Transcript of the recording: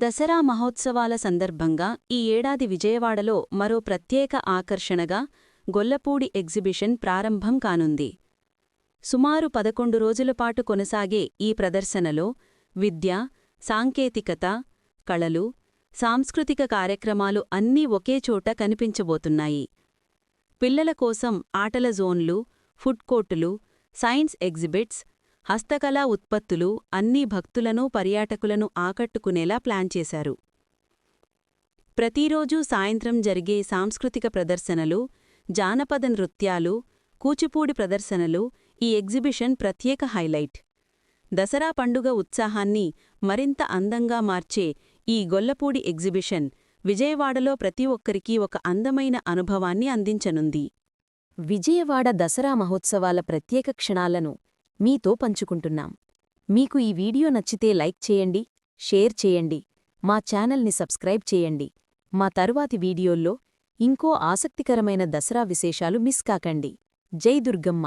దసరా మహోత్సవాల సందర్భంగా ఈ ఏడాది విజయవాడలో మరో ప్రత్యేక ఆకర్షణగా గొల్లపూడి ఎగ్జిబిషన్ ప్రారంభం కానుంది. సుమారు పదకొండు రోజులపాటు కొనసాగే ఈ ప్రదర్శనలో విద్య సాంకేతికత కళలు సాంస్కృతిక కార్యక్రమాలు అన్నీ ఒకేచోట కనిపించబోతున్నాయి. పిల్లల కోసం ఆటల జోన్లు ఫుడ్ కోర్టులు సైన్స్ ఎగ్జిబిట్స్ హస్తకళా ఉత్పత్తులు అన్ని భక్తులను పర్యాటకులను ఆకట్టుకునేలా ప్లాన్ చేశారు. ప్రతిరోజూ సాయంత్రం జరిగే సాంస్కృతిక ప్రదర్శనలు జానపద నృత్యాలు కూచిపూడి ప్రదర్శనలు ఈ ఎగ్జిబిషన్ ప్రత్యేక హైలైట్. దసరా పండుగ ఉత్సాహాన్ని మరింత అందంగా మార్చే ఈ గొల్లపూడి ఎగ్జిబిషన్ విజయవాడలో ప్రతి ఒక్కరికీ ఒక అందమైన అనుభవాన్ని అందించనుంది. విజయవాడ దసరా మహోత్సవాల ప్రత్యేక క్షణాలను మీతో పంచుకుంటున్నాం. మీకు ఈ వీడియో నచ్చితే లైక్ చేయండి షేర్ చేయండి మా ఛానల్ని సబ్స్క్రైబ్ చేయండి. మా తరువాతి వీడియోల్లో ఇంకో ఆసక్తికరమైన దసరా విశేషాలు మిస్ కాకండి. జై దుర్గమ్మ!